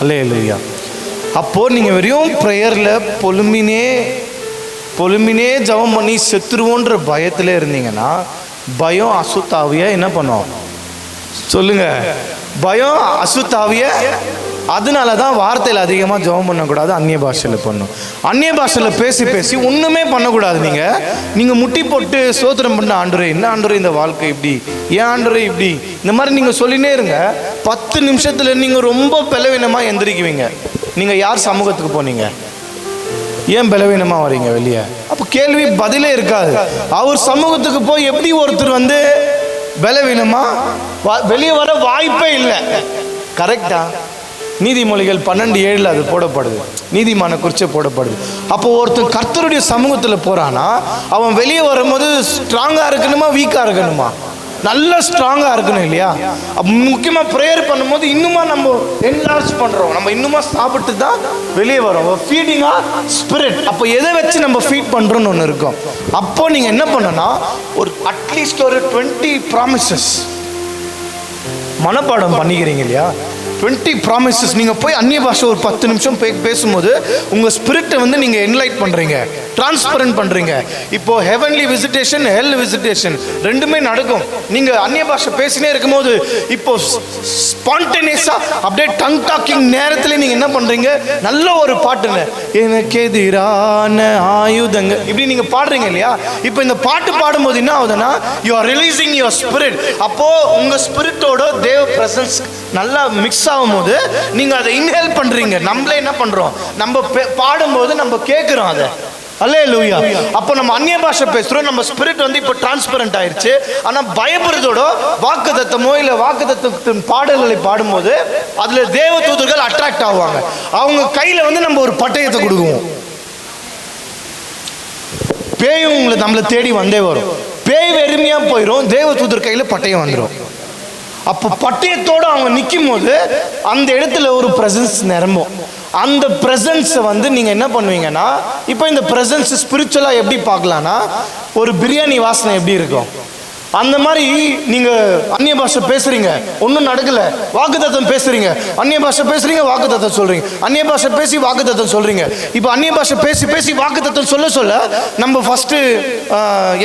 அல்லே இல்லையா அப்போது நீங்கள் வெறும் ப்ரேயரில் பொலுமினே பொலுமினே ஜெபம் பண்ணி செத்துருவோன்ற பயத்தில் இருந்தீங்கன்னா பயம் அசுத்தாவிய என்ன பண்ணுவோம் சொல்லுங்க. பயம் அசுத்தாவிய அதனால தான் வார்த்தையில் அதிகமாக ஜெபம் பண்ணக்கூடாது அந்நிய பாஷையில் பண்ணும். அந்நிய பாஷையில் பேசி பேசி ஒன்றுமே பண்ணக்கூடாது நீங்கள் நீங்கள் முட்டி போட்டு சோத்திரம் பண்ண ஆண்டுரை என்ன ஆண்டுரை இந்த வாழ்க்கை இப்படி? ஏன் ஆண்டுரை இப்படி? இந்த மாதிரி நீங்கள் சொல்லினே இருங்க. பத்து நிமிஷத்தில் நீங்கள் ரொம்ப பலவீனமாக எந்திரிக்குவீங்க. நீங்கள் யார் சமூகத்துக்கு போனீங்க? ஏன் பலவீனமாக வரீங்க வெளியே? அப்போ கேள்வி பதிலே இருக்காது. அவர் சமூகத்துக்கு போய் எப்படி ஒருத்தர் வந்து பலவீனமாக வா- வெளியே வர வாய்ப்பே இல்லை. கரெக்டா நீதிமொழிகள் பன்னெண்டு ஏழில் அது போடப்படுது. நீதிமான குறிச்சே போடப்படுது. அப்போ ஒருத்தன் கர்த்தருடைய சமூகத்தில் போகிறான்னா அவன் வெளியே வரும்போது ஸ்ட்ராங்காக இருக்கணுமா வீக்காக இருக்கணுமா? நல்ல ஸ்ட்ராங்காக இருக்கணும் இல்லையா? முக்கியமாக ப்ரேயர் பண்ணும்போது இன்னுமா நம்ம என்லார்ஜ் பண்ணுறோம் நம்ம இன்னுமா சாப்பிட்டு தான் வெளியே வரோம். ஃபீடிங்கா ஸ்பிரிட் அப்போ எதை வச்சு நம்ம ஃபீட் பண்ணுறோன்னு ஒன்று இருக்கும். அப்போ நீங்கள் என்ன பண்ணனா ஒரு அட்லீஸ்ட் ஒரு டுவெண்ட்டி ப்ராமிசஸ் மனப்பாடம் பண்ணிக்கிறீங்க இல்லையா? டுவெண்ட்டி ப்ராமிசஸ் நீங்கள் போய் அந்நிய பாஷை ஒரு பத்து நிமிஷம் போய் பேசும்போது உங்கள் ஸ்பிரிட்டை வந்து நீங்கள் என்லைட் பண்ணுறீங்க டிரான்ஸ்பரண்ட் பண்ணுறீங்க இப்போ ஹெவன்லி விசிட்டேஷன் ஹெல் விசிட்டேஷன் ரெண்டுமே நடக்கும். நீங்கள் அந்நிய பாஷை பேசினே இருக்கும்போது இப்போ ஸ்பான்டேனியஸாக அப்படியே டங் டாக்கிங் நேரத்தில் நீங்கள் என்ன பண்ணுறீங்க நல்ல ஒரு பாட்டுங்க எனக்கு எதிரான ஆயுதங்க இப்படி நீங்கள் பாடுறீங்க இல்லையா? இப்போ இந்த பாட்டு பாடும்போது என்ன ஆகுதுன்னா you are releasing your spirit அப்போது உங்கள் ஸ்பிரிட்டோட தேவ பிரசன்ஸ் நல்லா மிக்ஸ் ஆகும்போது நீங்கள் அதை இன்ஹேல் பண்ணுறீங்க நம்மளே என்ன பண்ணுறோம் நம்ம பே- பாடும்போது நம்ம கேட்குறோம் அதை. அல்லே லூயா அப்போ நம்ம அந்நிய பாஷை பேசுகிறோம் நம்ம ஸ்பிரிட் வந்து இப்போ டிரான்ஸ்பரண்ட் ஆயிடுச்சு ஆனால் பயப்படுறதோட வாக்கு தத்தமோ இல்லை வாக்கு தத்துவத்தின் பாடல்களை பாடும்போது அதில் தேவ தூதர்கள் அட்ராக்ட் ஆவாங்க. அவங்க கையில் வந்து நம்ம ஒரு பட்டயத்தை கொடுக்குவோம். பேயும் உங்களை நம்மளை தேடி வந்தே வரும். பேய் வெறுமையாக போயிடும் தேவ தூதர் கையில் பட்டயம் வந்துடும் அப்போ பட்டயத்தோடு அவங்க நிற்கும் போது அந்த இடத்துல ஒரு ப்ரெசன்ஸ் நிரம்பும். அந்த ப்ரெசன்ஸை வந்து நீங்கள் என்ன பண்ணுவீங்கன்னா இப்போ இந்த ப்ரெசன்ஸ் ஸ்பிரிச்சுவலாக எப்படி பார்க்கலான்னா ஒரு பிரியாணி வாசனை எப்படி இருக்கும்? அந்த மாதிரி நீங்க அந்நிய பாஷை பேசுறீங்க. ஒன்றும் நடக்கல. வாக்குத்தத்தம் பேசுறீங்க. அந்நிய பாஷை பேசுறீங்க வாக்குத்தத்தம் சொல்றீங்க. அந்நிய பாஷை பேசி வாக்குத்தத்தம் சொல்றீங்க. இப்போ அந்நிய பாஷை பேசி பேசி வாக்குத்தத்தம் சொல்ல சொல்ல நம்ம ஃபர்ஸ்ட்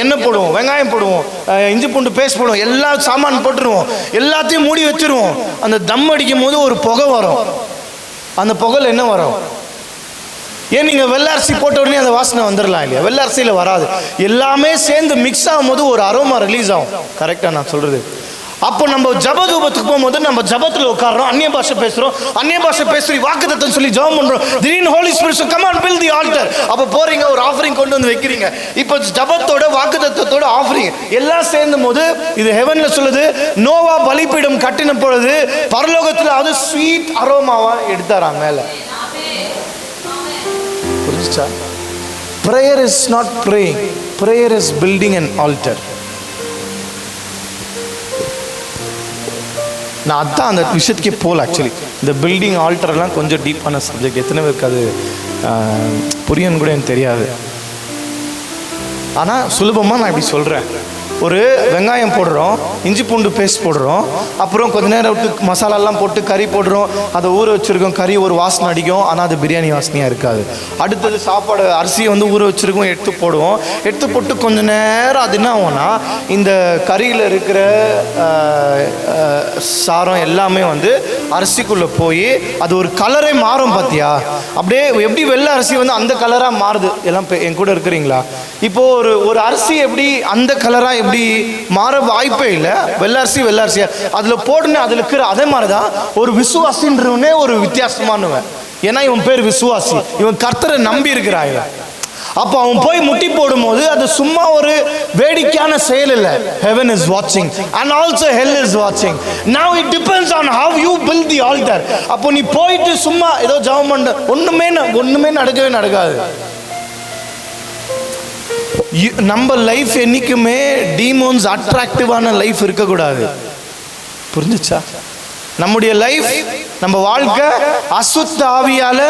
எண்ணெய் போடுவோம் வெங்காயம் போடுவோம் இஞ்சி பூண்டு பேஸ்ட் போடுவோம் எல்லா சாமான் போட்டுருவோம் எல்லாத்தையும் மூடி வச்சிருவோம். அந்த தம் அடிக்கும் போது ஒரு புகை வரும். அந்த புகையில் என்ன வரும்? ஏன் நீங்கள் வெள்ளரிசி போட்ட உடனே அந்த வாசனை வந்துடலாம் இல்லையா? வெள்ளரிசியில் வராது. எல்லாமே சேர்ந்து மிக்ஸ் ஆகும்போது ஒரு அரோமா ரிலீஸ் ஆகும். கரெக்டாக நான் சொல்கிறது அப்போ நம்ம ஜபதூபத்துக்கு போகும்போது நம்ம ஜபத்தில் உட்காரோம் அந்நிய பாஷை பேசுகிறோம் அந்நிய பாஷை பேசுறி வாக்குத்தத்தம் சொல்லி ஜபம் பண்ணுறோம் திடீர்னு holy spirit come on fill the altar அப்போ போகிறீங்க ஒரு ஆஃபரிங் கொண்டு வந்து வைக்கிறீங்க. இப்போ ஜபத்தோட வாக்குத்தத்தத்தோட ஆஃபரிங் எல்லாம் சேர்ந்தும் போது இது ஹெவனில் சொல்லுது நோவா பலிப்பீடம் கட்டின பொழுது பரலோகத்தில் அது ஸ்வீட் அரோமாவாக எடுத்தாராம் மேலே. புரிஞ்சுச்சா prayer is not praying prayer is building and altar நான் அதான் அந்த விஷயத்துக்கே போகல ஆக்சுவலி இந்த பில்டிங் ஆல்டர்லாம் கொஞ்சம் டீப்பான சப்ஜெக்ட் எத்தனை பேருக்கு அது ஆஹ், புரியும்னு கூட எனக்கு தெரியாது. ஆனால் சுலபமாக நான் இப்படி சொல்கிறேன் ஒரு வெங்காயம் போடுறோம் இஞ்சி பூண்டு பேஸ்ட் போடுறோம் அப்புறம் கொஞ்ச நேரம் விட்டு மசாலாலாம் போட்டு கறி போடுறோம். அதை ஊற வச்சுருக்கோம். கறி ஒரு வாசனை அடிக்கும். ஆனால் அது பிரியாணி வாசனையாக இருக்காது. அடுத்தது சாப்பாடு அரிசியை வந்து ஊற வச்சுருக்கோம். எடுத்து போடுவோம். எடுத்து போட்டு கொஞ்ச நேரம் அது என்ன ஆகும்னா இந்த கறியில் இருக்கிற சாரம் எல்லாமே வந்து அரிசிக்குள்ளே போய் அது ஒரு கலரே மாறும் பார்த்தியா அப்படியே எப்படி வெள்ளை அரிசி வந்து அந்த கலராக மாறுது? எல்லாம் என் கூட இருக்கிறீங்களா? இப்போது ஒரு ஒரு அரிசி எப்படி அந்த கலராக இப்படி மாற வாய்ப்பே இல்லை. வெள்ளாரிசி வெள்ளாரிசியா அதில் போடணும் அதில் இருக்கிற அதே மாதிரி தான் ஒரு விசுவாசின்றவனே ஒரு வித்தியாசமானவன். ஏன்னா இவன் பேர் விசுவாசி. இவன் கர்த்தரை நம்பி இருக்கிறான் அப்போ அவன் போய் முட்டி போடும்போது அது சும்மா ஒரு வேடிக்கையான செயல் இல்லை. ஹெவன் இஸ் வாட்சிங் அண்ட் ஆல்சோ ஹெல் இஸ் வாட்சிங் now it depends on how you bill the altar அப்போ நீ போயிட்டு சும்மா ஏதோ ஜெபம் பண்ண ஒன்றுமே ஒன்றுமே நடக்கவே நடக்காது. நம்ம லைஃப் என்னைக்குமே டீமோன்ஸ் அட்ராக்டிவான லைஃப் இருக்கக்கூடாது. புரிஞ்சுச்சா? நம்முடைய லைஃப் நம்ம வாழ்க்கை அசுத்த ஆவியால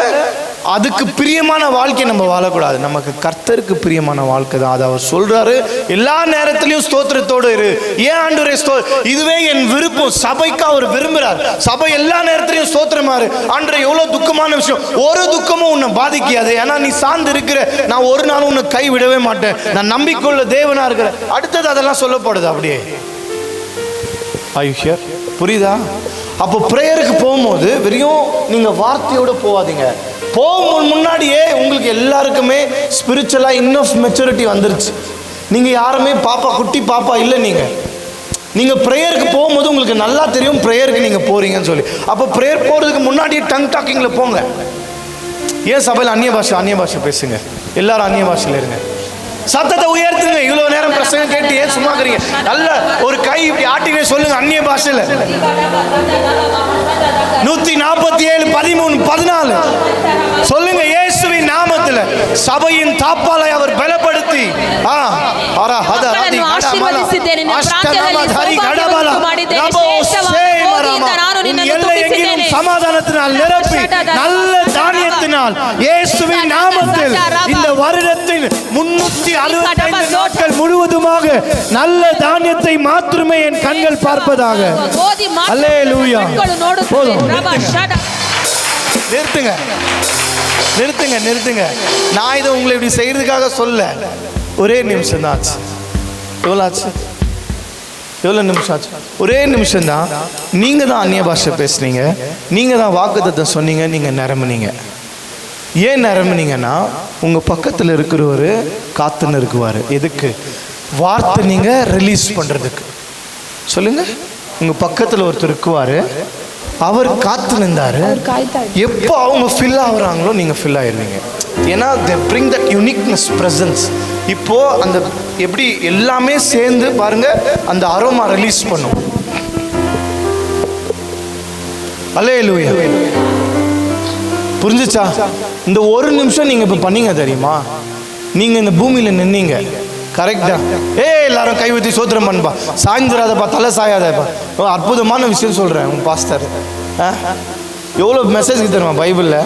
அதுக்கு பிரியமான வாழ்க்கை நம்ம வாழக்கூடாது. நமக்கு கர்த்தருக்கு பிரியமான வாழ்க்கை தான். அதை அவர் சொல்றாரு. எல்லா நேரத்திலையும் ஸ்தோத்திரத்தோடு இரு. ஏன் ஆண்டவரே ஸ்தோ இதுவே என் விருப்பம். சபைக்கு அவர் விரும்புறார். சபை எல்லா நேரத்திலையும் ஸ்தோத்திரமா இரு. ஆண்டவரே எவ்வளவு துக்கமான விஷயம். ஒரு துக்கமும் உன்னை பாதிக்காது. ஏன்னா நீ சார்ந்து இருக்கிற நான் ஒரு நாளும் உன்னை கை விடவே மாட்டேன். நான் நம்பிக்கையுள்ள தேவனா இருக்கிறேன். அடுத்தது அதெல்லாம் சொல்லப்படுது அப்படியே. ஐ புரியுதா? அப்போ ப்ரேயருக்கு போகும்போது வெறும் நீங்க வார்த்தையோட போகாதீங்க. போகும் முன்னாடியே உங்களுக்கு எல்லாருக்குமே ஸ்பிரிச்சுவலாக இன்னும் மெச்சூரிட்டி வந்துருச்சு. நீங்கள் யாருமே பாப்பா குட்டி பாப்பா இல்லை நீங்கள் நீங்கள் ப்ரேயருக்கு போகும்போது உங்களுக்கு நல்லா தெரியும் ப்ரேயருக்கு நீங்கள் போகிறீங்கன்னு சொல்லி. அப்போ ப்ரேயர் போகிறதுக்கு முன்னாடியே டங் டாக்கிங்கில் போங்க. ஏன் சபையில் அந்நிய பாஷை அந்நிய பாஷை பேசுங்க? எல்லாரும் அந்நிய பாஷையில் இருங்க. சத்தத்தை உயர்த்துங்க. இவ்வளவு நேரம் பிரசங்கம் கேட்டு ஏன் சும்மா இருக்கிறீங்க? நல்ல ஒரு கை இப்படி ஆட்டினே சொல்லுங்க அந்நிய பாஷையில். நூத்தி நாற்பத்தி ஏழு பதிமூணு பதினாலு. சொல்லுங்க இயேசுவின் நாமத்துல சபையின் தாப்பாலை அவர் பலப்படுத்தி. ஆ ஆரா ஹத சமாதானத்தினால் நிரப்பி நல்ல தானிய நாமத்தினால் இயேசுவின் நாமத்தில் இந்த வருடத்தின் முன்னூத்தி அறுபத்தைந்து நாட்கள் முழுவதுமாக நல்ல தானியத்தை மாத்திரமே என் கண்கள் பார்ப்பதாக. அல்லே லூயா போதும். நிறுத்துங்க. நிறுத்துங்க நிறுத்துங்க. நான் இதை உங்களை இப்படி செய்யறதுக்காக சொல்ல. ஒரே நிமிஷம் தான் ஆச்சு. எவ்வளோ ஆச்சு? எவ்வளோ நிமிஷம் ஆச்சு? ஒரே நிமிஷம் தான் நீங்கள் தான் அந்நிய பாஷை பேசுனீங்க. நீங்கள் தான் வாக்குத்தத்தை சொன்னீங்க நீங்கள் நிரம்புனீங்க. ஏன் நிரம்புனீங்கன்னா உங்கள் பக்கத்தில் இருக்கிறவர் காத்துன்னு இருக்குவார் எதுக்கு? வார்த்தை நீங்கள் ரிலீஸ் பண்ணுறதுக்கு சொல்லுங்க. உங்கள் பக்கத்தில் ஒருத்தர் இருக்குவார். அவர் காத்து நின்றாரு. எப்போ அவங்க ஃபில் ஆகுறாங்களோ நீங்கள் ஃபில் ஆயிடுவீங்க ஏன்னா they bring that uniqueness presence இப்போ அந்த எப்படி எல்லாமே சேர்ந்து பாருங்க அந்த அரோமா ரிலீஸ் பண்ணும். அலே லூயா புரிஞ்சுச்சா? இந்த ஒரு நிமிஷம் நீங்க இப்ப பண்ணீங்க தெரியுமா? நீங்க இந்த பூமியில நின்னீங்க. கரெக்டா ஏ எல்லாரும் கை ஊற்றி சோத்திரம் பண்ணுப்பா. சாய்ந்துராதப்பா தலை சாயாதப்பா. ஓ, அற்புதமான விஷயம் சொல்றேன் உன் பாஸ்டர் எவ்வளோ மெசேஜ் தெரியுமா பைபிளில்?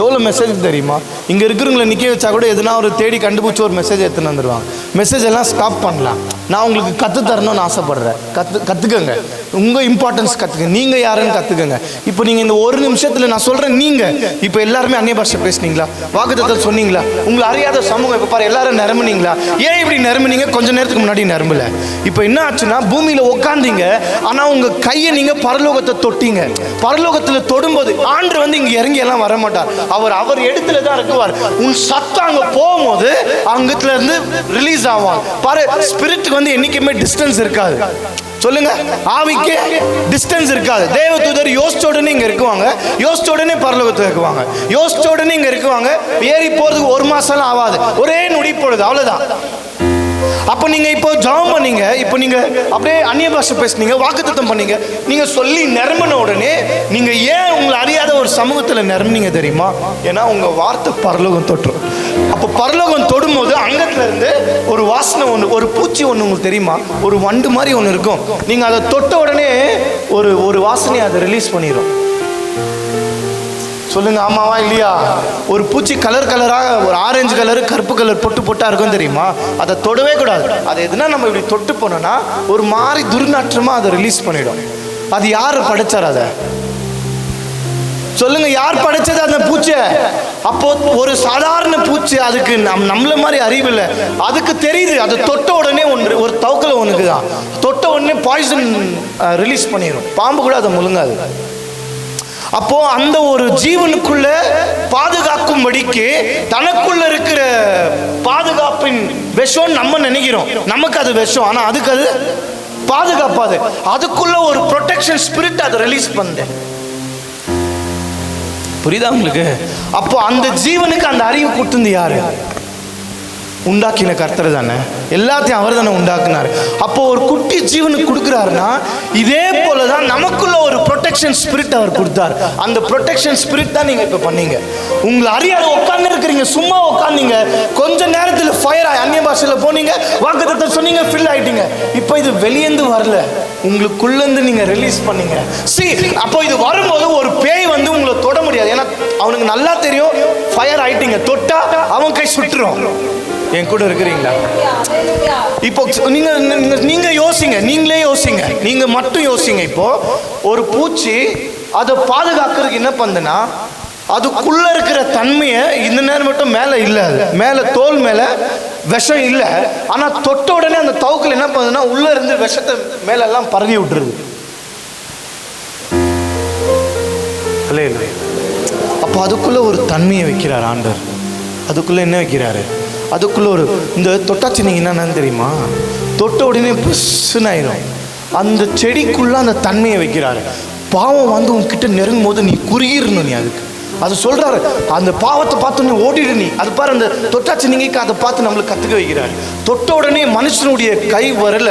எவ்வளோ மெசேஜ் தெரியுமா? இங்கே இருக்கிறவங்கள நிற்க வச்சா கூட எதுனா ஒரு தேடி கண்டுபிடிச்சி ஒரு மெசேஜ் எடுத்துன்னு வந்துடுவாங்க மெசேஜ் எல்லாம் ஸ்டாப் பண்ணலாம். நான் உங்களுக்கு கற்று தரணும்னு ஆசைப்படுறேன். கற்று கற்றுக்கங்க உங்கள் இம்பார்ட்டன்ஸ் கற்றுக்க நீங்கள் யாருன்னு கற்றுக்கங்க இப்போ நீங்கள் இந்த ஒரு நிமிஷத்தில் நான் சொல்கிறேன் நீங்கள் இப்போ எல்லாருமே அந்நிய பாஷை பேசுனீங்களா? வாக்குத்தத்தை சொன்னீங்களா? உங்களை அறியாத சமூகம் இப்போ பாரு எல்லாரும் நிரம்புனீங்களா? ஏன் இப்படி நிரம்புனீங்க? கொஞ்ச நேரத்துக்கு முன்னாடி நிரம்பல. இப்போ என்ன ஆச்சுன்னா பூமியில் உட்காந்தீங்க ஆனால் உங்கள் கையை நீங்கள் பரலோகத்தை தொட்டீங்க. பரலோகத்தில் தொடும்போது ஆண்டு வந்து இங்கே இறங்கி எல்லாம் வர மாட்டார் அவர் அவர் இடத்துல தான் இருக்குவார். உன் சத்தம் அங்கே போகும்போது அங்கத்துல இருந்து ரிலீஸ் ஆவான். பாரு ஸ்பிரிட்டுக்கு வந்து என்னைக்குமே டிஸ்டன்ஸ் இருக்காது. சொல்லுங்க. ஆவிக்கு டிஸ்டன்ஸ் இருக்காது. தேவதூதர் யோசிச்ச உடனே இங்க இருக்குவாங்க. யோசிச்ச உடனே பரலோகத்தில் இருக்குவாங்க யோசிச்ச உடனே இங்க இருக்குவாங்க. ஏறி போறதுக்கு ஒரு மாசம்லாம் ஆகாது. ஒரே நொடி பொழுது அவ்வளவுதான். அப்போ நீங்கள் இப்போ ஜாம் பண்ணீங்க இப்போ நீங்கள் அப்படியே அந்நிய பாஷை பேசுனீங்க வாக்குத்தத்தம் பண்ணீங்க. நீங்கள் சொல்லி நிரம்பின உடனே நீங்கள் ஏன் உங்களை அறியாத ஒரு சமூகத்தில் நிரம்பினீங்க தெரியுமா? ஏன்னா உங்கள் வார்த்தை பரலோகம் தொற்றும். அப்போ பரலோகம் தொடும்போது அங்கத்துலேருந்து ஒரு வாசனை ஒன்று ஒரு பூச்சி ஒன்று உங்களுக்கு தெரியுமா? ஒரு வண்டு மாதிரி ஒன்று இருக்கும். நீங்கள் அதை தொட்ட உடனே ஒரு ஒரு வாசனையை அதை ரிலீஸ் பண்ணிடும் சொல்லுங்க ஆமாவா இல்லையா? ஒரு பூச்சி கலர் கலராக ஒரு ஆரஞ்சு கலர் கருப்பு கலர் பொட்டு பொட்டா இருக்கும் தெரியுமா? அதை தொடவே கூடாது. அது எதுனா நம்ம இப்படி தொட்டு போனோம்னா ஒரு மாதிரி துர்நாற்றமா அதை ரிலீஸ் பண்ணிடும். அது யார் படைச்சார் அதை? சொல்லுங்க யார் படைச்சது அந்த பூச்சியை? அப்போ ஒரு சாதாரண பூச்சி அதுக்கு நம் நம்மள மாதிரி அறிவு இல்லை. அதுக்கு தெரியுது அது தொட்ட உடனே ஒன்று ஒரு தவக்கல ஒன்றுக்கு தான் தொட்ட உடனே பாய்சன் ரிலீஸ் பண்ணிடும் பாம்பு கூட அதை முழுங்காது. அப்போ அந்த ஒரு ஜீவனுக்குள்ள பாதுகாக்கும்படிக்கு தனக்குள்ள இருக்கிற பாதுகாப்பின் விஷம் நம்ம நினைக்கிறோம். நமக்கு அது விஷம். ஆனா அதுக்கு அது பாதுகாப்பாது அதுக்குள்ள ஒரு ப்ரொடெக்ஷன் ஸ்பிரிட் அதை ரிலீஸ் பண்ணுது புரியுதா உங்களுக்கு? அப்போ அந்த ஜீவனுக்கு அந்த அறிவு கொடுத்தது யாரு? உண்டாக்கின கர்த்தர் தானே? எல்லாத்தையும் அவர் தானே உண்டாக்குனார். அப்போ ஒரு குட்டி ஜீவனுக்கு கொடுக்குறாருன்னா இதே போல தான் நமக்குள்ள ஒரு ப்ரொடெக்ஷன் ஸ்பிரிட் அவர் கொடுத்தார். அந்த ப்ரொடெக்ஷன் ஸ்பிரிட் தான் நீங்கள் இப்போ பண்ணீங்க. உங்களை அறியாத உட்கார்ந்து இருக்கிறீங்க சும்மா உட்காந்தீங்க கொஞ்ச நேரத்தில் ஃபயர் ஆகி அந்நிய பாஷையில் போனீங்க வாக்குத்தத்தை சொன்னீங்க ஃபில் ஆகிட்டீங்க இப்போ இது வெளியேந்து வரல. உங்களுக்குள்ளேருந்து நீங்கள் ரிலீஸ் பண்ணீங்க. சரி அப்போ இது வரும்போது ஒரு பேய் வந்து உங்களை தொட முடியாது. ஏன்னா அவனுக்கு நல்லா தெரியும் ஃபயர் ஆகிட்டீங்க தொட்டா அவன் கை சுட்டுரும். என் கூட இருக்கிறீங்களா? இப்போ நீங்கள் நீங்கள் யோசிங்க நீங்களே யோசிங்க. நீங்கள் மட்டும் யோசிங்க இப்போ. ஒரு பூச்சி அதை பாதுகாக்கிறதுக்கு என்ன பண்ணுதுன்னா அதுக்குள்ள இருக்கிற தன்மையை இந்த நேரம் மட்டும் மேலே இல்லை அது. மேலே தோல் மேலே விஷம் இல்லை. ஆனால் தொட்ட உடனே அந்த தவுக்கில் என்ன பண்ணுதுன்னா உள்ளே இருந்து விஷத்தை மேலெல்லாம் பரவி விட்டுருது. அல்லேலூயா. அப்போ அதுக்குள்ளே ஒரு தன்மையை வைக்கிறார் ஆண்டர் அதுக்குள்ளே என்ன வைக்கிறாரு? அதுக்குள்ள ஒரு இந்த தொட்டாச்சி நீங்க என்னன்னு தெரியுமா? தொட்ட உடனே புஷ்ஷுன்னு ஆயிரும். அந்த செடிக்குள்ள அந்த தன்மையை வைக்கிறாரு. பாவம் வந்து உன்கிட்ட நெருங்கும் போது நீ குறுகிடணும் நீ அதுக்கு. அது சொல்கிறாரு அந்த பாவத்தை பார்த்து நீ ஓடிடு நீ. அது பாரு அந்த தொட்டாச்சி நீங்க அதை பார்த்து நம்மளுக்கு கற்றுக்க வைக்கிறாரு. தொட்ட உடனே மனுஷனுடைய கை வரல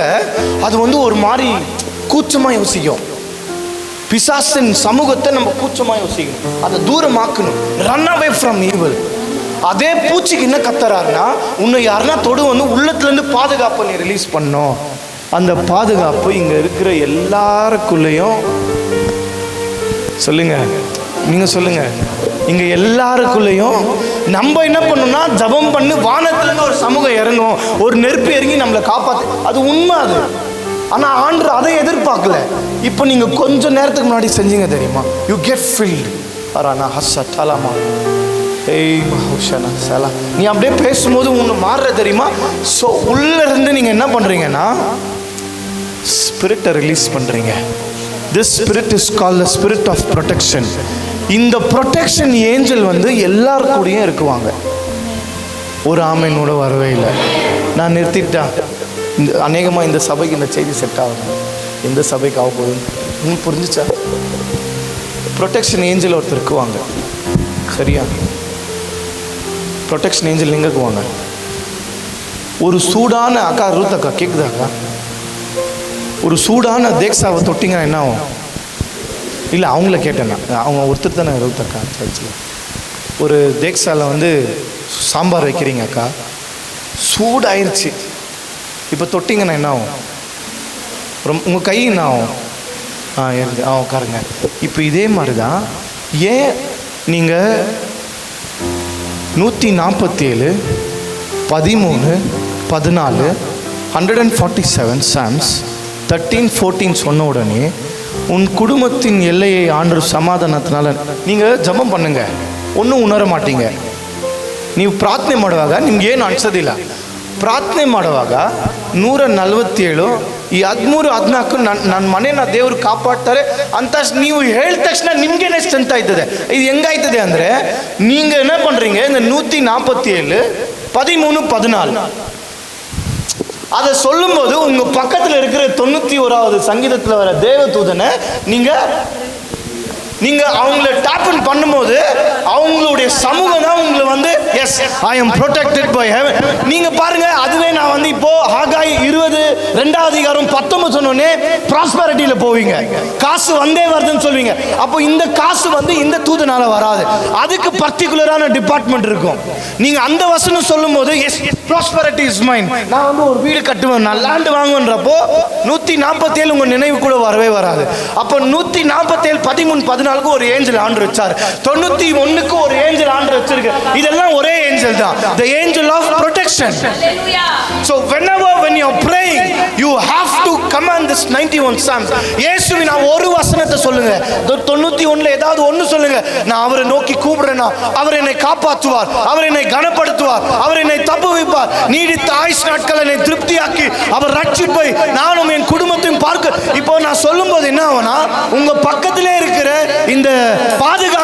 அது வந்து ஒரு மாதிரி கூச்சமாக யோசிக்கும். பிசாசின் சமூகத்தை நம்ம கூச்சமாக யோசிக்கணும். அதை தூரமாக்கணும். ரன் அவே ஃப்ரம் ஈவல் அதே பூச்சிக்கு என்ன கத்துறாருன்னா உன்னை யாருன்னா தொடு வந்து உள்ளத்துலேருந்து பாதுகாப்பை நீ ரிலீஸ் பண்ணும். அந்த பாதுகாப்பு இங்கே இருக்கிற எல்லாருக்குள்ளேயும் சொல்லுங்க. நீங்கள் சொல்லுங்க. இங்கே எல்லாருக்குள்ளேயும் நம்ம என்ன பண்ணோம்னா ஜபம் பண்ணு வானத்துலேருந்து ஒரு சமூகம் இறங்கும். ஒரு நெருப்பு இறங்கி நம்மளை காப்பாற்று அது உண்மை அது. ஆனால் ஆண்டு அதை எதிர்பார்க்கல. இப்போ நீங்கள் கொஞ்ச நேரத்துக்கு முன்னாடி செஞ்சீங்க தெரியுமா? யூ கெட் ஃபீல்டு அரானா ஹஸ்ஸா தலாமா ஏய் மஹுஷனா சலா. நீ அப்படியே பேசும்போது ஒன்று மாறுற தெரியுமா? ஸோ உள்ளேருந்து இருந்து என்ன பண்ணுறீங்கன்னா ஸ்பிரிட்டை ரிலீஸ் பண்ணுறீங்க this spirit is call the spirit of protection இந்த ப்ரொடெக்ஷன் ஏஞ்சல் வந்து எல்லார் கூடயும் இருக்குவாங்க. ஒரு ஆமையினோட வரவே இல்லை. நான் நிறுத்திட்டேன் இந்த அநேகமாக இந்த சபைக்கு இந்த செய்தி செட் ஆகும் எந்த சபைக்கு ஆக போகுதுன்னு உங்களுக்கு புரிஞ்சுச்சா? ப்ரொடெக்ஷன் ஏஞ்சல் ஒருத்தர் இருக்குவாங்க. சரியா? ப்ரொடெக்ஷன் ஏஞ்சல் எங்கே வாங்க ஒரு சூடான அக்கா ரூத் அக்கா கேட்குதா அக்கா? ஒரு சூடான தேக்ஸாவை தொட்டிங்கன்னா என்ன ஆகும்? இல்லை அவங்கள கேட்டேன் அவங்க ஒருத்தர் தானே ரூத் அக்கா சர்ச்சில். ஒரு தேக்ஸாவில் வந்து சாம்பார் வைக்கிறீங்க அக்கா. சூடாயிருச்சு. இப்போ தொட்டிங்கன்னா என்ன ஆகும்? ரொம்ப உங்கள் கை என்ன ஆகும்? ஆ இருந்து ஆ உட்காருங்க. இப்போ இதே மாதிரி தான் ஏன் நீங்கள் நூற்றி நாற்பத்தேழு பதிமூணு பதினாலு hundred and forty seven psalms thirteen fourteen சொன்ன உடனே உன் குடும்பத்தின் எல்லையை ஆண்டு சமாதானத்தினால நீங்கள் ஜபம் பண்ணுங்க. ஒன்றும் உணர மாட்டீங்க. ನೀವು ಪ್ರಾರ್ಥನೆ ಮಾಡುವಾಗ ನಿಮ್ಗೇನು ಅನಿಸೋದಿಲ್ಲ பிரார்த்தனை ಮಾಡುವಾಗ ನೂರ ನಲವತ್ತೇಳು ಈ ಹದಿಮೂರು ಹದಿನಾಲ್ಕು ನನ್ನ ನನ್ನ ಮನೆನ ದೇವರು ಕಾಪಾಡ್ತಾರೆ ಅಂತ ನೀವು ಹೇಳಿದ ತಕ್ಷಣ ನಿಮ್ಗೇನೆ ಸ್ಟ್ರೆಂತ್ ಆಯ್ತದೆ ಇದು ಹೆಂಗಾಯ್ತದೆ ಅಂದರೆ நீங்கள் என்ன பண்ணுறீங்க இந்த நூற்றி நாற்பத்தி ஏழு பதிமூணு பதினாலு அதை சொல்லும்போது உங்க பக்கத்துல இருக்கிற தொண்ணூத்தி ஓராவது சங்கீதத்துல வர தேவதூதனை நீங்க நீங்க அவங்கள டாப்பன் பண்ணும்போது அவங்களுடைய சமூகம் தான் உங்களை வந்து yes I am protected by heaven நீங்க பாருங்க அதுவே நான் வந்து இப்போ ஆகாய் இருபது ரெண்டாவது அதிகாரம் பத்தொன்பது சொன்னோன்னே ப்ராஸ்பரிட்டியில போவீங்க. காசு வந்தே வருதுன்னு சொல்வீங்க. அப்போ இந்த காசு வந்து இந்த தூதனால வராது. அதுக்கு பர்டிகுலரான டிபார்ட்மெண்ட் இருக்கும். நீங்க அந்த வசனம் சொல்லும்போது எஸ் ப்ராஸ்பரிட்டி இஸ் மைண்ட் நான் வந்து ஒரு வீடு கட்டுவேன் நான் லேண்டு வாங்குவேன்றப்போ நூற்றி நாற்பத்தேழு உங்கள் நினைவு கூட வரவே வராது. அப்போ நூற்றி நாற்பத்தேழு பதிமூணு பதினாலுக்கு ஒரு ஏஞ்சல் ஆண்டு வச்சார். தொண்ணூற்றி ஒன்றுக்கு ஒரு ஏஞ்சல் ஆண்டு வச்சிருக்கு. இதெல்லாம் ஒரே ஏஞ்சல் தான். The angel of protection So whenever when you're praying, you have to command this 91 Psalms. இயேசுவின் நான் ஒரு வசனத்தை சொல்லுங்க. தொ- தொண்ணூத்தி ஒண்ணுல ஏதாவது ஒண்ணு சொல்லுங்க. நான் அவரை நோக்கி கூப்பிடுறேன்னா அவர் என்னை காப்பாற்றுவார். அவர் என்னை கனப்படுத்துவார். அவர் என்னை தப்பு வைப்பார். நீடித்த ஆயுஷ் நாட்கள் என்னை திருப்தியாக்கி அவர் ரட்சிப்பை நானும் என் குடும்பத்தையும் பார்க்க. இப்போ நான் சொல்லும்போது என்ன ஆகும்னா உங்க பக்கத்திலே இருக்கிற இந்த பாதுகாக்கிற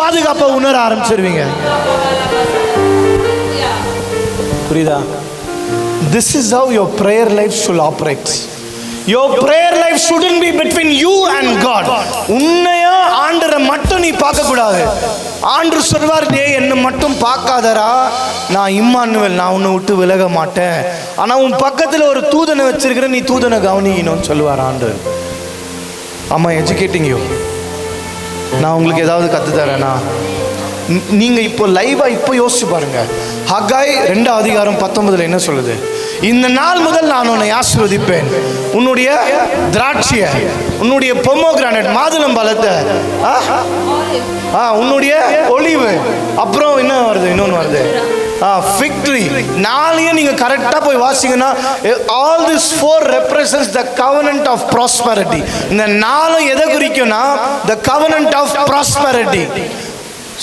பாதுகாப்பை உணர ஆரம்பிச்சிருவீங்க. புரியுதா? This is how your prayer life should operate your prayer life should be between you and God உன்னையா ஆண்டரை மட்டும் நீ பார்க்கக்கூடாது. ஆண்டு சொல்வார் டே என்னை மட்டும் பார்க்காதரா நான் இம்மானுவல் நான் உன்னை விட்டு விலக மாட்டேன். ஆனால் உன் பக்கத்தில் ஒரு தூதனை வச்சிருக்கிற நீ தூதனை கவனிக்கணும்னு சொல்லுவார் ஆண்டு. ஆமாம் எஜுகேட்டிங் யூ நான் உங்களுக்கு ஏதாவது கற்றுத்தரேனா நீங்கள் இப்போ லைவாக இப்போ யோசிச்சு பாருங்கள் ஹக்காய் ரெண்டு அதிகாரம் பத்தொன்பதில் என்ன சொல்லுது? இந்த நாள் முதல் நான் உன்னை ஆசீர்வதிப்பேன். உன்னுடைய திராட்சைய உன்னுடைய பொம்மோகிரானட் மாதுளம் பழத்தை ஆ? ஆ உன்னுடைய ஒளிவு அப்புறம் என்ன வருது இன்னொன்று வருது. ஆ ஃபிக்ட்ரி நாளையும் நீங்க கரெக்டாக போய் வாசிங்கன்னா all this four represents the covenant of prosperity இந்த நாளும் எதை குறிக்கும்னா த கவனன்ட் ஆஃப் ப்ராஸ்பரிட்டி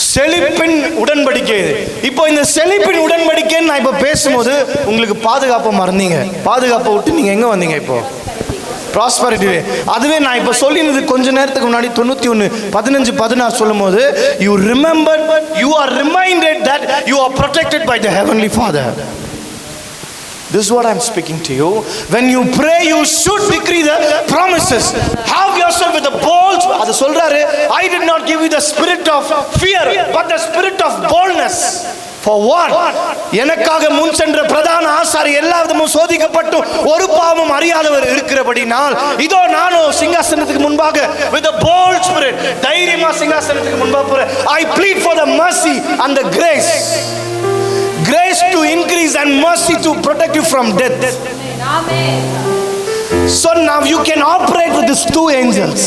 செழிப்பின் உடன்படிக்கை. இது. இப்போ இந்த செழிப்பின் உடன்படிக்கைன்னு நான் இப்போ பேசும்போது உங்களுக்கு பாதுகாப்பை மறந்தீங்க. பாதுகாப்பை விட்டு நீங்கள் எங்கே வந்தீங்க இப்போ? ப்ராஸ்பரிட்டி அதுவே நான் இப்போ சொல்லினது கொஞ்ச நேரத்துக்கு முன்னாடி தொண்ணூற்றி ஒன்று பதினஞ்சு பதினாறு சொல்லும் போது you remember you are reminded that you are protected by the heavenly father This is what I'm speaking to you. When you pray, you should decree the promises. Have yourself with a bold. அது சொல்றாரு I did not give you the spirit of fear, but the spirit of boldness. For what? எனக்காக முன் சென்ற பிரதான ஆசாரி எல்லா விதமும் சோதிக்கப்பட்டும் ஒரு பாவமும் அறியாதவர் இருக்கிறபடினால் இதோ நானும் சிங்காசனத்துக்கு முன்பாக with a bold spirit தைரியமா சிங்காசனத்துக்கு முன்பாக போறேன் I plead for the mercy and the grace grace to increase and mercy to protect you from death. So now you can operate with these two angels.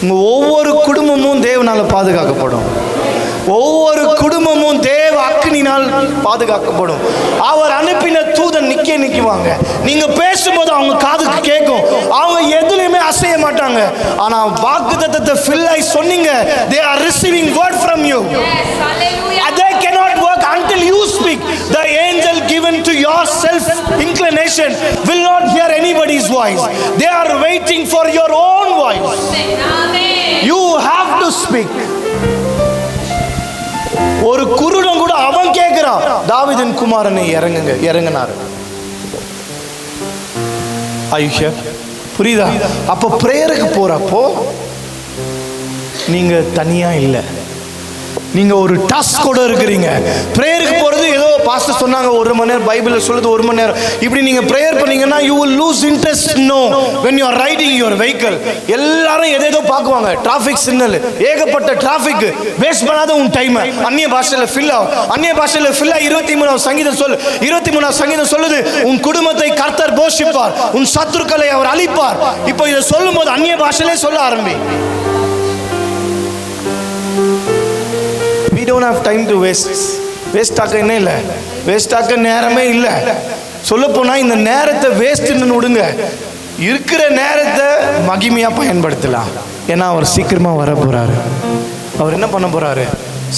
உங்க ஒவ்வொரு குடும்பமும் தேவனால பாதுகாக்கப்படும் ஒவ்வொரு குடும்பமும் தேவ அக்னினால் பாதுகாக்கப்படும் அவர் அனுப்பின தூதன் நிக்க நிக்குவாங்க நீங்க பேசும்போது அவங்க காதுக்கு கேட்கும் அவங்க எதுலையுமே அசைய மாட்டாங்க ஆனா வாக்கு தத்தத்தை fill ஆகி சொன்னீங்க they are receiving word from you they cannot work until you speak. The angel given to your self inclination will not hear anybody's voice. They are waiting for your own voice. You have to speak. ஒரு குருடன் கூட அவன் கேட்கிறான் தாவிதன் குமாரனை இறங்குங்க இறங்கினார். ஐயா புரியுதா? அப்போ பிரேயருக்கு போறப்போ நீங்க தனியா இல்லை. நீங்க ஒரு டாஸ்க் கூட இருக்கிறீங்க. பிரேயருக்கு போற பாஸ்டர் சொன்னாங்க ஒரு மணி நேரம் பைபிள் சொல்லுது ஒரு மணி நேரம். இப்படி நீங்க பிரேயர் பண்ணீங்கன்னா you will lose interest no when you are riding your vehicle எல்லாரும் எதேதோ பார்க்குவாங்க. டிராஃபிக் சிக்னல் ஏகப்பட்ட டிராஃபிக் வேஸ்ட் பண்ணாத உன் டைம் அந்நிய பாஷையில் ஃபில் ஆகும். அந்நிய பாஷையில் ஃபில் ஆகி இருபத்தி மூணாவது சங்கீதம் சொல்லு. இருபத்தி மூணாவது சங்கீதம் சொல்லுது உன் குடும்பத்தை கர்த்தர் போஷிப்பார். உன் சத்துருக்களை அவர் அழிப்பார். இப்போ இதை சொல்லும் போது அந்நிய பாஷையிலே சொல்ல ஆரம்பி. We don't have time to waste. வேஸ்டாக்க என்ன இல்லை? வேஸ்ட் ஆக்க நேரமே இல்லை. சொல்லப்போனால் இந்த நேரத்தை வேஸ்ட்டுன்னு விடுங்க. இருக்கிற நேரத்தை மகிமையாக பயன்படுத்தலாம். ஏன்னா அவர் சீக்கிரமாக வர போகிறாரு அவர் என்ன பண்ண போகிறாரு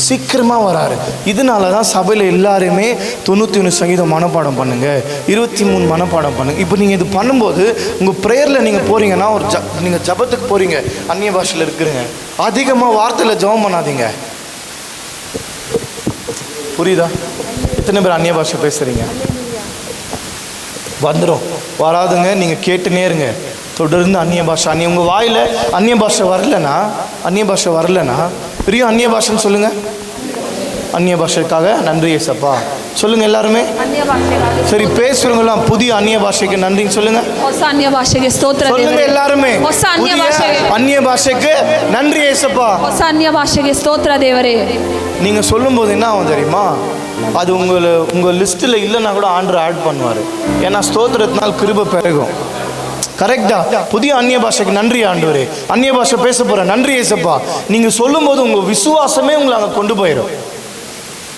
சீக்கிரமாக வராரு. இதனால தான் சபையில் எல்லாருமே தொண்ணூற்றி ஒன்று சங்கீதம் மனப்பாடம் பண்ணுங்கள் இருபத்தி மூணு மனப்பாடம் பண்ணுங்க. இப்போ நீங்கள் இது பண்ணும்போது உங்கள் ப்ரேயரில் நீங்கள் போகிறீங்கன்னா ஒரு ஜ நீங்கள் ஜபத்துக்கு போகிறீங்க அந்நிய பாஷையில் இருக்கிறீங்க அதிகமாக வார்த்தையில் ஜெபம் பண்ணாதீங்க. புரியுதா? எத்தனை பேர் அந்நிய பாஷை பேசுகிறீங்க வந்துடும் வராதுங்க நீங்கள் கேட்டு நேருங்க தொடர்ந்து அந்நிய பாஷை. அந்நிய உங்கள் வாயில் அந்நிய பாஷை வரலனா அந்நிய பாஷை வரலனா பெரிய அந்நிய பாஷைன்னு சொல்லுங்கள் அந்நிய பாஷைக்காக நன்றி ஏசப்பா. சொல்லுங்கள் எல்லாருமே. சரி பேசுறவங்களாம் புதிய அந்நிய பாஷைக்கு நன்றின்னு சொல்லுங்க. அந்நிய பாஷைக்கு ஸ்தோத்திரம் சொல்லுங்க எல்லாருமே. அந்நிய பாஷைக்கு. நன்றி ஏசப்பா. அந்நிய பாஷைக்கு ஸ்தோத்திர தேவரே. நீங்கள் சொல்லும்போது என்ன ஆகும் தெரியுமா? அது உங்களை உங்கள் லிஸ்ட்டில் இல்லைன்னா கூட ஆண்டு ஆட் பண்ணுவார். ஏன்னா ஸ்தோத்திரத்தினால் கிருப பெருகும். கரெக்டா புதிய அந்நிய பாஷைக்கு நன்றி ஆண்டவர். அந்நிய பாஷை பேச போகிறேன் நன்றி ஏசப்பா. நீங்கள் சொல்லும்போது உங்கள் விசுவாசமே உங்களை அங்கே கொண்டு போயிடும்